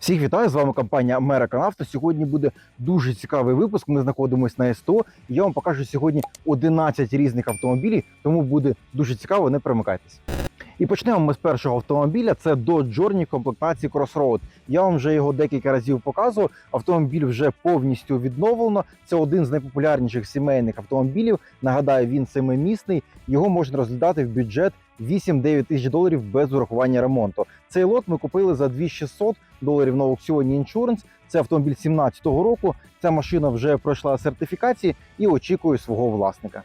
Всіх вітаю з вами компанія American Auto. Сьогодні буде дуже цікавий випуск. Ми знаходимося на СТО. І я вам покажу сьогодні 11 різних автомобілів, тому буде дуже цікаво. Не перемикайтесь. І почнемо ми з першого автомобіля. Це Dodge Journey комплектації Crossroad. Я вам вже його декілька разів показував. Автомобіль вже повністю відновлено. Це один з найпопулярніших сімейних автомобілів. Нагадаю, він семимісний. Його можна розглядати в бюджет 8-9 тисяч доларів без урахування ремонту. Цей лот ми купили за 2600 доларів на аукціоні Insurance. Це автомобіль 17-го року. Ця машина вже пройшла сертифікації і очікує свого власника.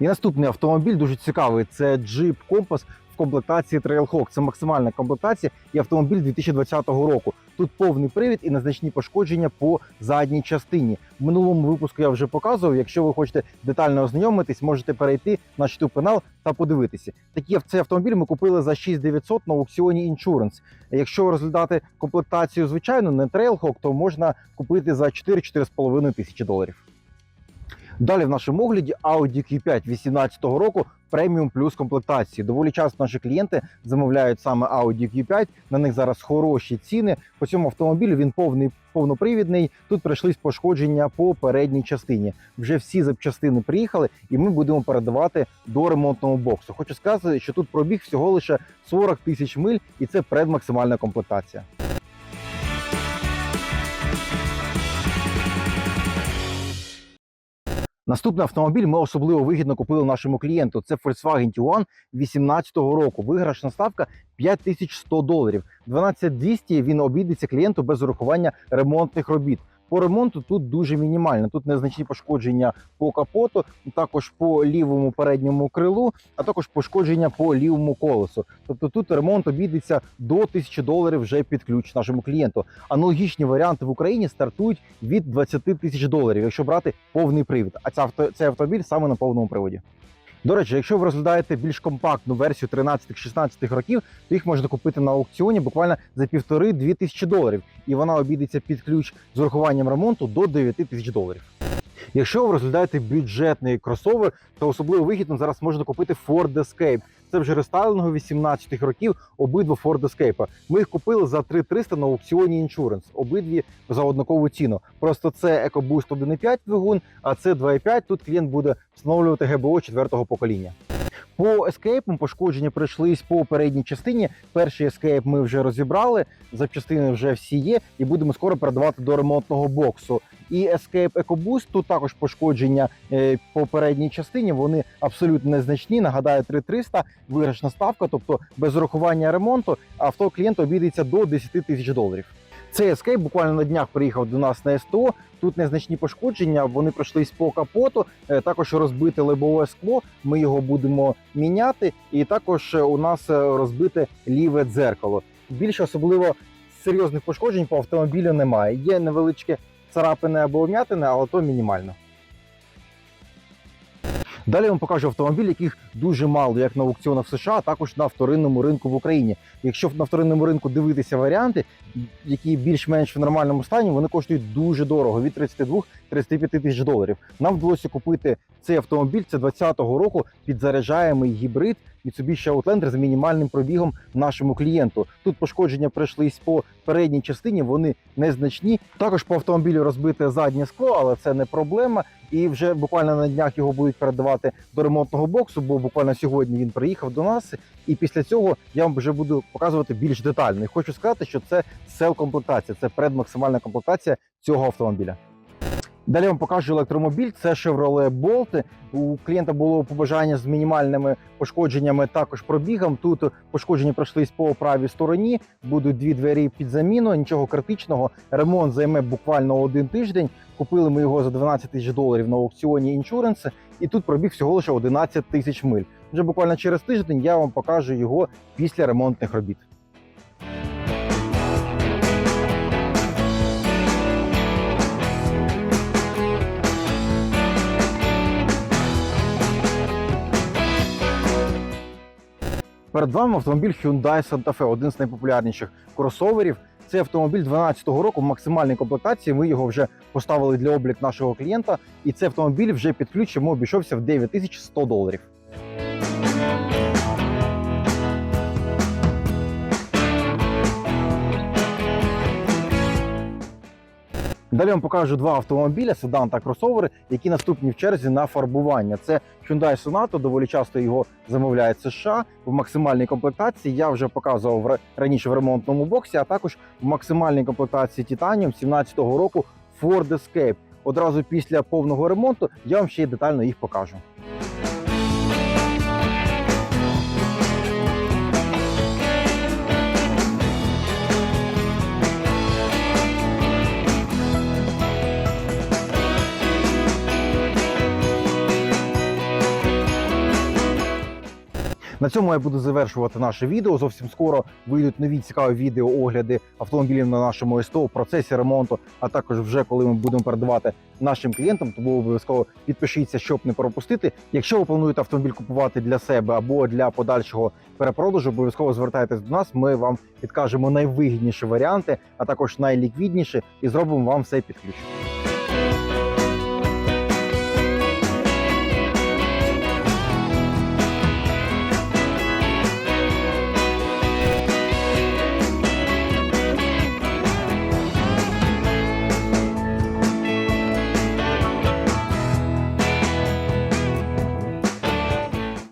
І наступний автомобіль дуже цікавий. Це Jeep Compass комплектації Trailhawk. Це максимальна комплектація і автомобіль 2020 року. Тут повний привід і незначні пошкодження по задній частині. В минулому випуску я вже показував. Якщо ви хочете детально ознайомитись, можете перейти на YouTube канал та подивитися. Такі цей автомобіль ми купили за 6900 на аукціоні Insurance. Якщо розглядати комплектацію звичайну, не Trailhawk, то можна купити за 4-4,5 тисячі доларів. Далі в нашому огляді Audi Q5 18 року преміум плюс комплектації. Доволі часто наші клієнти замовляють саме Audi Q5. На них зараз хороші ціни. По цьому автомобілю він повний повнопривідний. Тут прийшлись пошкодження по передній частині. Вже всі запчастини приїхали, і ми будемо передавати до ремонтного боксу. Хочу сказати, що тут пробіг всього лише 40 тисяч миль, і це предмаксимальна комплектація. Наступний автомобіль ми особливо вигідно купили нашому клієнту. Це Volkswagen Tiguan 2018 року. Виграшна ставка 5100 доларів. 12200 він обійдеться клієнту без урахування ремонтних робіт. По ремонту тут дуже мінімально. Тут незначні пошкодження по капоту, також по лівому передньому крилу, а також пошкодження по лівому колесу. Тобто тут ремонт обійдеться до 1000 доларів вже під ключ нашому клієнту. Аналогічні варіанти в Україні стартують від 20 тисяч доларів, якщо брати повний привід. А ця авто, цей автомобіль саме на повному приводі. До речі, якщо ви розглядаєте більш компактну версію 13-16 років, то їх можна купити на аукціоні буквально за півтори-дві тисячі доларів, і вона обійдеться під ключ з урахуванням ремонту до 9 тисяч доларів. Якщо ви розглядаєте бюджетний кросовер, то особливо вигідно зараз можна купити Ford Escape. Це вже рестайлингові 18-х років обидва Ford Escape. Ми їх купили за 3300 на аукціоні Insurance. Обидві за однакову ціну. Просто це EcoBoost 1.5 двигун, а це 2.5. Тут клієнт буде встановлювати ГБО 4-го покоління. По ескейпам пошкодження пройшлись по передній частині. Перший ескейп ми вже розібрали, запчастини вже всі є, і будемо скоро передавати до ремонтного боксу. І Escape EcoBoost, тут також пошкодження е, по передній частині. Вони абсолютно незначні. Нагадаю, 3300 виграшна ставка, тобто без урахування ремонту, авто клієнту обійдеться до 10 тисяч доларів. Цей Escape буквально на днях приїхав до нас на СТО. Тут незначні пошкодження, вони пройшлись по капоту. е, Також розбите лобове скло. Ми його будемо міняти. І також е, у нас розбите ліве дзеркало. Більше особливо серйозних пошкоджень по автомобілю немає. Є невеличке царапини або вм'ятини, але то мінімально. Далі я вам покажу автомобіль, яких дуже мало, як на аукціонах США, а також на вторинному ринку в Україні. Якщо на вторинному ринку дивитися варіанти, які більш-менш в нормальному стані, вони коштують дуже дорого від 32-35 тисяч доларів. Нам вдалося купити цей автомобіль. Це 2020 року підзаряджаємий гібрид Mitsubishi Outlander з мінімальним пробігом нашому клієнту. Тут пошкодження пройшлись по передній частині, вони незначні. Також по автомобілю розбите заднє скло, але це не проблема. І вже буквально на днях його будуть передавати до ремонтного боксу, бо буквально сьогодні він приїхав до нас. І після цього я вам вже буду показувати більш детально. І хочу сказати, що це сел-комплектація, це предмаксимальна комплектація цього автомобіля. Далі вам покажу електромобіль. Це Chevrolet Bolt. У клієнта було побажання з мінімальними пошкодженнями, також пробігом. Тут пошкодження пройшлись по правій стороні. Будуть дві двері під заміну. Нічого критичного. Ремонт займе буквально один тиждень. Купили ми його за 12 тисяч доларів на аукціоні Insurance. І тут пробіг всього лише 11 тисяч миль. Вже буквально через тиждень я вам покажу його після ремонтних робіт. Перед вами автомобіль Hyundai Santa Fe, один з найпопулярніших кросоверів. Це автомобіль 2012 року в максимальній комплектації. Ми його вже поставили для облік нашого клієнта, і цей автомобіль вже під ключ йому обійшовся в 9100 доларів. Далі вам покажу два автомобіля, седан та кросовери, які наступні в черзі на фарбування. Це Hyundai Sonata, доволі часто його замовляють США в максимальній комплектації. Я вже показував ра- раніше в ремонтному боксі, а також в максимальній комплектації Titanium 17-го року Ford Escape. Одразу після повного ремонту я вам ще й детально їх покажу. На цьому я буду завершувати наше відео. Зовсім скоро вийдуть нові цікаві відео огляди автомобілів на нашому СТО в процесі ремонту, а також вже коли ми будемо передавати нашим клієнтам. Тому обов'язково підпишіться, щоб не пропустити. Якщо ви плануєте автомобіль купувати для себе або для подальшого перепродажу, обов'язково звертайтесь до нас. Ми вам підкажемо найвигідніші варіанти, а також найліквідніші, і зробимо вам все під ключ.